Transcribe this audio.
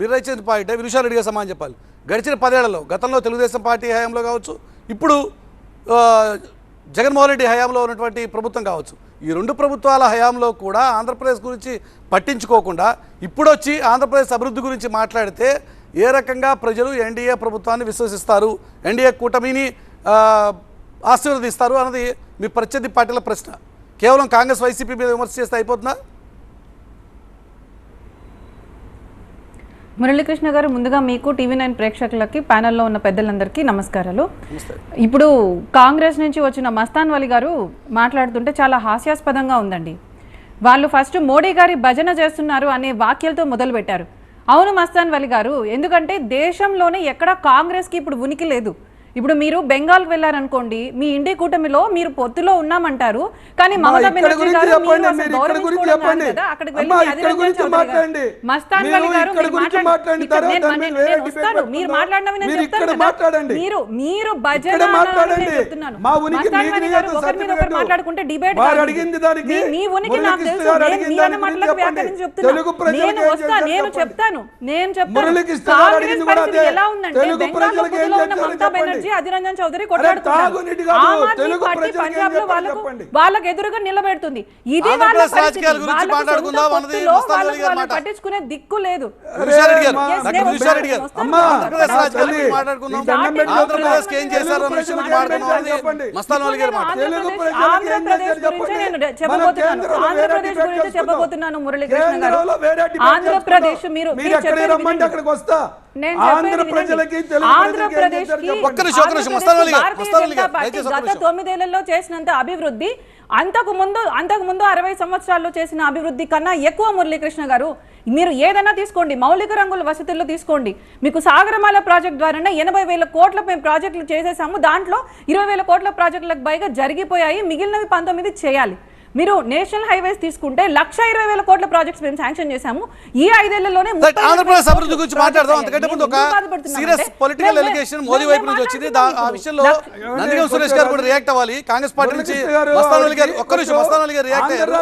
మీరు ఇచ్చిన పాయింట్ వినుషా రెడ్డి చెప్పాలి. గడిచిన పదేళ్ళలో గతంలో తెలుగుదేశం పార్టీ హయాంలో కావచ్చు ఇప్పుడు జగన్మోహన్ రెడ్డి హయాంలో ఉన్నటువంటి ప్రభుత్వం కావచ్చు. ఈ రెండు ప్రభుత్వాల హయాంలో కూడా ఆంధ్రప్రదేశ్ గురించి పట్టించుకోకుండా ఇప్పుడొచ్చి ఆంధ్రప్రదేశ్ అభివృద్ధి గురించి మాట్లాడితే ఏ రకంగా ప్రజలు ఎన్డీఏ ప్రభుత్వాన్ని విశ్వసిస్తారు ఎన్డీఏ కూటమిని ఆశీర్వదిస్తారు అన్నది మీ ప్రత్యర్థి పార్టీల ప్రశ్న. కేవలం కాంగ్రెస్ వైసీపీ మీద విమర్శ చేస్తే అయిపోతుందా? మురళీకృష్ణ గారు ముందుగా మీకు టీవీ నైన్ ప్రేక్షకులకి ప్యానెల్లో ఉన్న పెద్దలందరికీ నమస్కారాలు. ఇప్పుడు కాంగ్రెస్ నుంచి వచ్చిన మస్తాన్ వలి గారు మాట్లాడుతుంటే చాలా హాస్యాస్పదంగా ఉందండి. వాళ్ళు ఫస్ట్ మోడీ గారి భజన చేస్తున్నారు అనే వాక్యాలతో మొదలు పెట్టారు అవును మస్తాన్ వలి గారు ఎందుకంటే దేశంలోనే ఎక్కడా కాంగ్రెస్కి ఇప్పుడు ఉనికి లేదు. ఇప్పుడు మీరు బెంగాల్ వెళ్ళారనుకోండి మీ ఇండి కూటమిలో మీరు పొత్తులో ఉన్నామంటారు కానీ మమతా బెనర్జీ గారు అక్కడికి వెళ్ళి. మస్తాన్ మీరు గారు మాట్లాడండి. చెప్తాను. మీరు చెప్తున్నాను. మస్తాన్ గారు ఒకరి మీద ఒకరు. మాట్లాడుకుంటే డిబేట్ మీ- ఉనికి నాకు తెలుసు నేను అడిగిన మీ అన్న దాని మాటలకు గురించి వ్యాఖ్యానించి చెప్పండి. చెప్తున్నా తెలుగు ప్రజలకు నేను వస్తా నేను. చెప్తాను నేను చెప్తాను కాంగ్రెస్ పరిస్థితి. ఎలా ఉందంటే పొత్తులో ఉన్న చేశారో మమతా చెప్పండి. బెనర్జీ అధిరంజన్ చౌదరి కొట్లాడుతున్నారు వాళ్ళకు ఎదురుగా నిలబెడుతుంది. ఇది. పట్టించుకునే దిక్కు లేదు. చెప్పబోతున్నాను. మురళీకృష్ణ గారు. ఆంధ్రప్రదేశ్. మీరు. అక్కడికి వస్తా. ఆంధ్ర. ప్రజలకి గత. తొమ్మిదేళ్ళలో చేసినంత అభివృద్ధి అంతకు ముందు అంతకు ముందు అరవై సంవత్సరాల్లో చేసిన అభివృద్ధి కన్నా ఎక్కువ మురళీకృష్ణ గారు. మీరు ఏదైనా తీసుకోండి మౌలిక రంగుల వసతుల్లో తీసుకోండి. మీకు సాగరమాల ప్రాజెక్ట్ ద్వారానే ఎనభై వేల కోట్ల మేము ప్రాజెక్టులు చేసేసాము. దాంట్లో ఇరవై వేల కోట్ల ప్రాజెక్టులకు పైగా జరిగిపోయాయి. మిగిలినవి పంతొమ్మిది చేయాలి. మీరు నేషనల్ హైవేస్ తీసుకుంటే లక్ష ఇరవై వేల కోట్ల ప్రాజెక్ట్స్ మేము శాంక్షన్ చేశాము. ఈ ఐదేళ్ళలోనే ఆంధ్రప్రదేశ్ అభివృద్ధి గురించి మాట్లాడదాం. అంతకంటే ముందు ఒక సీరియస్ పొలిటికల్ ఎలిగేషన్ మోదీ వైపు నుంచి వచ్చింది ఆ విషయంలో. నందిగం సురేష్ గారు కూడా రియాక్ట్ అవ్వాలి. కాంగ్రెస్ పార్టీ నుంచి గారు ఒక్క నిమిషం కొంచెం మస్తాన్ వలి గారు రియాక్ట్ అయ్యారు.